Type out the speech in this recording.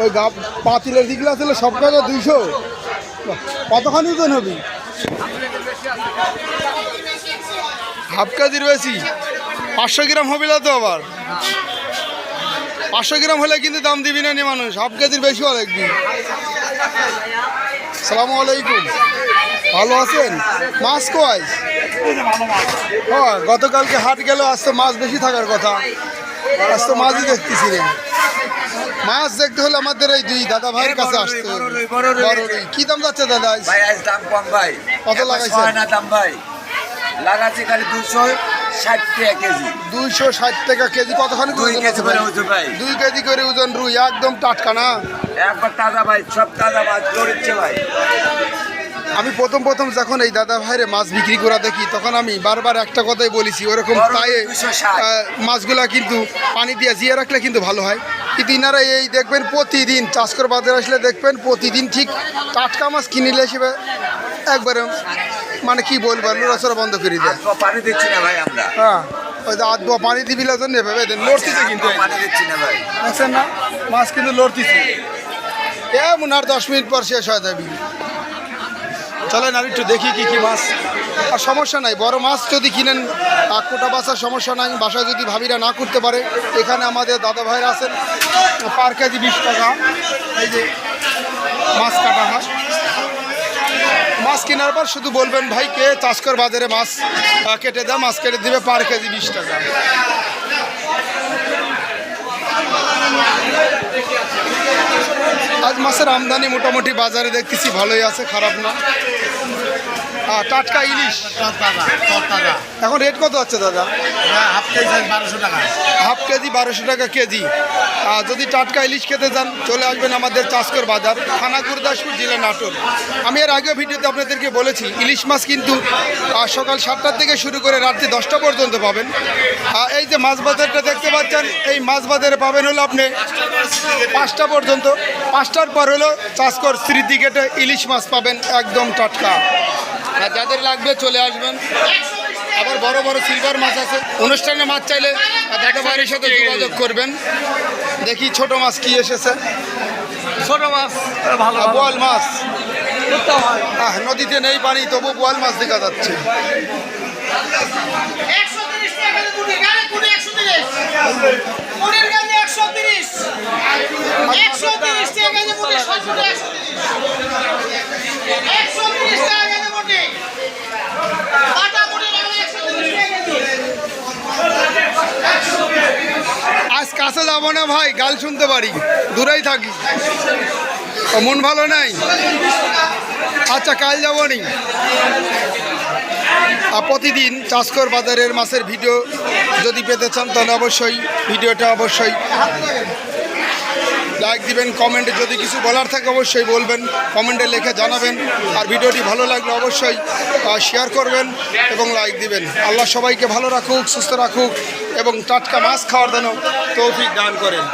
ওই গা পাতিলের দিকগুলো ছিল সব কত দুইশো। কতখানি ওজন হবে? হাফ কেজির বেশি। পাঁচশো গ্রাম হবে না তো আবার। পাঁচশো গ্রাম হলে কিন্তু দাম দিবি না নি মানুষ। হাফ কেজির বেশিও একদিন সালামু আলাইকুম। ভালো আছেন? মাছ কয়? হ্যাঁ গতকালকে হাট গেল আজ তো মাছ বেশি থাকার কথা। আজ তো মাছই দেখতেছি রে। মাছ দেখতে হলে আমাদের এই দুই দাদা ভাইয়ের কাছে আসতে হবে। কি দাম যাচ্ছে দাদা? ভাই আজ দাম কম ভাই। কত লাগাইছে? না দাম ভাই। লাগাচ্ছি খালি দুশো ষাট টাকা কেজি। দুইশো ষাট টাকা কেজি কতখানি দুই ওজন কেজি করে ভাই? ওজন ভাই। দুই কেজি করে ওজন রুই একদম টাটকা না? একবার তাজা ভাই সব তাজা মাছ লড়িচ্ছে ভাই। আমি প্রথম প্রথম যখন এই দাদা ভাইরে মাছ বিক্রি করা দেখি তখন আমি বারবার একটা কথাই বলেছি ওরকম 260 মাছগুলা কিন্তু পানি দিয়ে জিয়ে রাখলে কিন্তু ভালো হয়। কিন্তু ইনারা এই দেখবেন প্রতিদিন চাষকর বাজারে আসলে দেখবেন প্রতিদিন ঠিক টাটকা মাছ কিনিলে হিসেবে একবারে মানে কি বলব লড়াচড়া বন্ধ করে দেয়। পানি দিচ্ছি না ভাই আমরা। হ্যাঁ ওই যে আধ দোয়া পানি দিবিলা জন্য ভেবে দেন লড়তিছে কিন্তু। পানি দিচ্ছি না ভাই। দেখছেন না মাছ কিন্তু লড়তিছে। এমন আর দশ মিনিট পর শেষ হয়ে যাবি। চলেন আর একটু দেখি কি কি মাছ। আর সমস্যা নাই, বড় মাছ যদি কিনেন কোটা বাসার সমস্যা নাই, বাসায় যদি ভাবিরা না করতে পারে, এখানে আমাদের দাদা ভাইরা আছেন, পার কেজি বিশ টাকা। এই যে মাছ কাটা হয়। মাছ কেনার পর শুধু বলবেন, ভাই, কে চাষকর বাজারে মাছ? কেটে দেয় মাছ কেটে দিবে পার কেজি বিশ টাকা। মাছের আমদানি মোটামুটি বাজারে দেখতেছি ভালোই আছে খারাপ না। টাটকা ইলিশ। এখন রেট কত আছে দাদা? হাফ কেজি বারোশো টাকা কেজি। যদি টাটকা ইলিশ খেতে যান চলে আসবেন আমাদের চাষকর বাজার থানা গুরদাসপুর জেলা নাটোর। আমি এর আগেও ভিডিওতে আপনাদেরকে বলেছি, ইলিশ মাছ কিন্তু সকাল সাতটার থেকে শুরু করে রাত্রি দশটা পর্যন্ত পাবেন। এই যে মাছ বাজারটা দেখতে পাচ্ছেন, এই মাছ বাজারে পাবেন হলো আপনি পাঁচটা পর্যন্ত। পাঁচটার পর হলো চাষকর স্মৃতি গেটে ইলিশ মাছ পাবেন একদম টাটকা। আর যাদের লাগবে চলে আসবেন। আবার বড় বড় সিলভার মাছ আছে। অনুষ্ঠানে মাছ চাইলে দাদা ভাইয়ের সাথে যোগাযোগ করবেন। দেখি ছোট মাছ কি এসেছে। ছোট মাছ ভালো বোয়াল মাছ। আহ, নদীতে নেই পানি তবু বোয়াল মাছ দেখা যাচ্ছে। একশো তিরিশ টাকা কেজি কুড়ি গাড়ি কুড়ি একশো তিরিশ কুড়ির কেজি একশো তিরিশ একশো তিরিশ টাকা কেজি কুড়ি সবসময় একশো তিরিশ একশো তিরিশ টাকা কেজি কুড়ি বাটা কুড়ি লাগবে একশো তিরিশ টাকা কেজি কাছে যাব না ভাই, গাল শুনতে পারি। দূরেই থাকি। মন ভালো নাই? আচ্ছা কাল যাব নি। প্রতিদিন চাষকর বাজারের মাছের ভিডিও যদি পেতে চান, তাহলে অবশ্যই ভিডিওটা অবশ্যই লাইক দিবেন কমেন্টে যদি কিছু বলার থাকে অবশ্যই বলবেন কমেন্টে লেখে জানাবেন। আর ভিডিওটি ভালো লাগলে অবশ্যই শেয়ার করবেন এবং লাইক দিবেন। আল্লাহ সবাইকে ভালো রাখুক, সুস্থ রাখুক এবং টাটকা মাছ খাওয়ার যেন তৌফিক দান করেন।